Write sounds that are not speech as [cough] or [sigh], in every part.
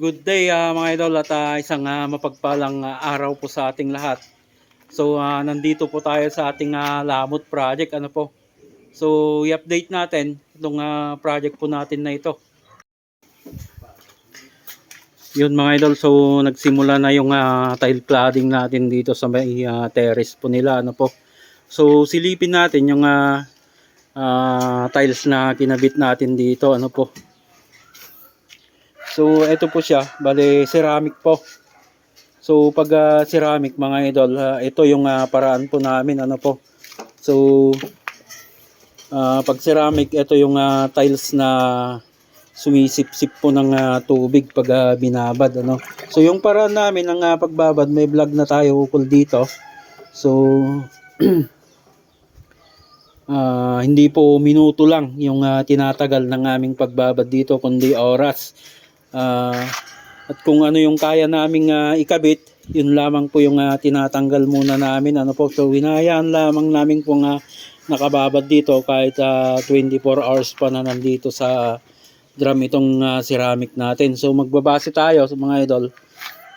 Good day ah, mga idol at ah, isang ah, mapagpalang ah, araw po sa ating lahat. So ah, nandito po tayo sa ating ah, Lamot project ano po. So i-update natin itong ah, project po natin na ito. Yun mga idol, so nagsimula na yung ah, tile cladding natin dito sa may ah, terrace po nila ano po. So silipin natin yung ah, ah, tiles na kinabit natin dito ano po. So ito po siya, bale ceramic po. So pag ah, ceramic mga idol, ah, ito yung ah, paraan po namin ano po. So ah, pag ceramic, ito yung ah, tiles na sumisip-sip po ng ah, tubig pag ah, binabad ano. So yung paraan namin ng ah, pagbabad, may vlog na tayo ukol dito. So [clears throat] ah, hindi po minuto lang yung ah, tinatagal ng aming pagbabad dito kundi oras. Ah, at kung ano yung kaya naming ah, ikabit, yun lamang po yung ah, tinatanggal muna namin. Ano po, so hinahayaan lamang namin pong ah, nakababad dito kahit ah, 24 hours pa na nandito sa drum itong ah, ceramic natin. So magbabase tayo sa mga idol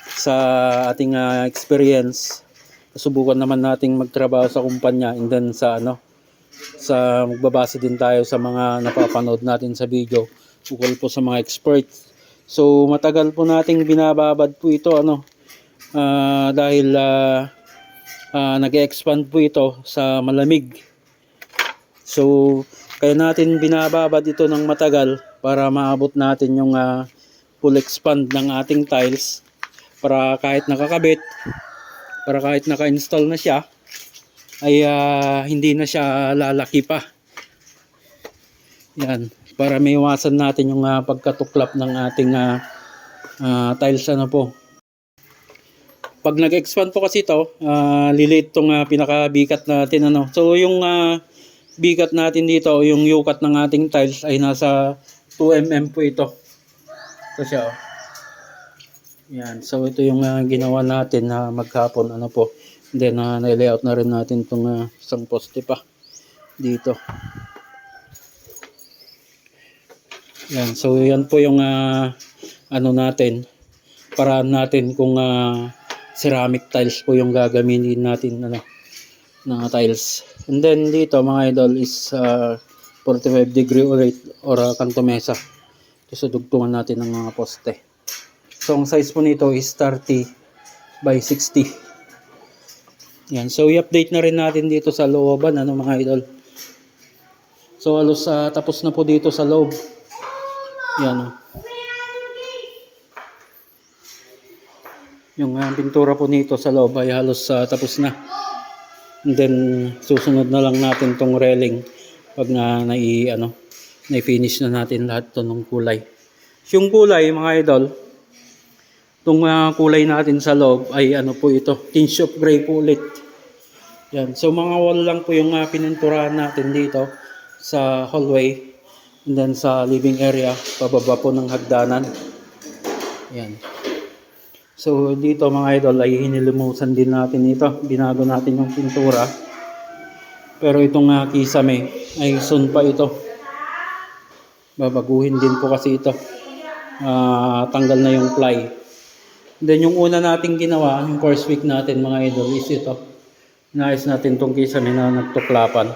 sa ating ah, experience. Subukan naman nating magtrabaho sa kumpanya and then sa ano sa magbabase din tayo sa mga napapanood natin sa video ukol po sa mga experts. So matagal po nating binababad po ito ano ah, dahil ah, ah, nag-expand po ito sa malamig. So kaya natin binababad ito ng matagal para maabot natin yung ah, full expand ng ating tiles para kahit nakakabit para kahit naka-install na siya ay ah, hindi na siya lalaki pa. Yan, para may iwasan natin yung ah, pagkatuklap ng ating ah, ah, tiles ano po. Pag nag-expand po kasi ito, uh, lilit itong ah, pinakabikat natin ano. So yung ah, bikat natin dito yung yukat ng ating tiles ay nasa 2 mm po ito. Ito siya oh. Yan. So ito yung ah, ginawa natin na maghapon ano po. Then uh, na-layout na rin natin itong ah, isang poste pa dito. Yan. So yan po yung ah, ano natin. Paraan natin kung ah, ceramic tiles po yung gagamitin natin ano na tiles. And then dito mga idol is ah, 45 degree ulit or uh, kanto mesa. Sa dugtungan natin ng mga poste. So ang size po nito is 30 by 60. Yan. So i-update na rin natin dito sa looban ano mga idol. So halos ah, tapos na po dito sa loob. Yan. oh. Yung ah, pintura po nito sa loob ay halos ah, tapos na. And then susunod na lang natin tong railing pag na nai ano, na-finish na natin lahat to ng kulay. Yung kulay mga idol, itong ah, kulay natin sa loob ay ano po ito, tinge of gray po ulit. Yan. So mga wall lang po yung uh, pininturahan natin dito sa hallway and then sa living area, pababa po ng hagdanan. Yan. So dito mga idol ay hinilimusan din natin ito. Binago natin yung pintura. Pero itong uh, kisame ay soon pa ito. Babaguhin din po kasi ito. Ah, tanggal na yung ply. Then yung una nating ginawa, yung first week natin mga idol is ito. Inayos natin tong kisame na nagtuklapan.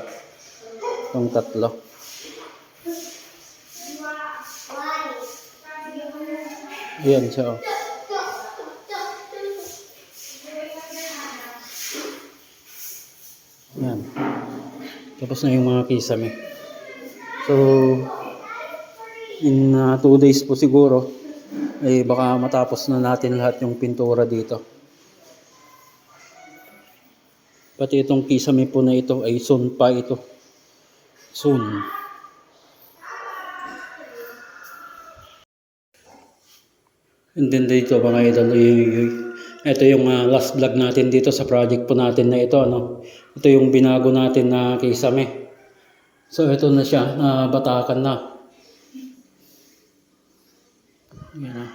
Itong tatlo. Ayan siya. oh. Yan. Tapos na yung mga kisame. So, in 2 days po siguro, ay baka matapos na natin lahat yung pintura dito. Pati itong kisame po na ito ay soon pa ito. Soon. And then dito mga idol, ito yung ah, last vlog natin dito sa project po natin na ito. Ano? Ito yung binago natin na kisame. So ito na siya, na batakan na. Yan.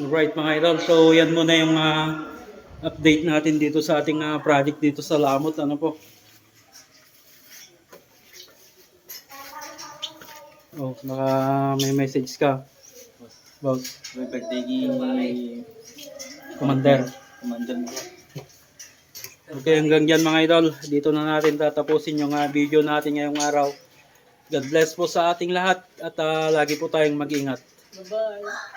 Alright mga idol, so yan muna yung ah, update natin dito sa ating uh, project dito sa Lamot. Ano po? Oh, baka may message ka. About Boy Bertegi Commander. Commander. Okay, hanggang dyan mga idol. Dito na natin tatapusin yung uh, video natin ngayong araw. God bless po sa ating lahat at uh, lagi po tayong mag-ingat. Bye-bye.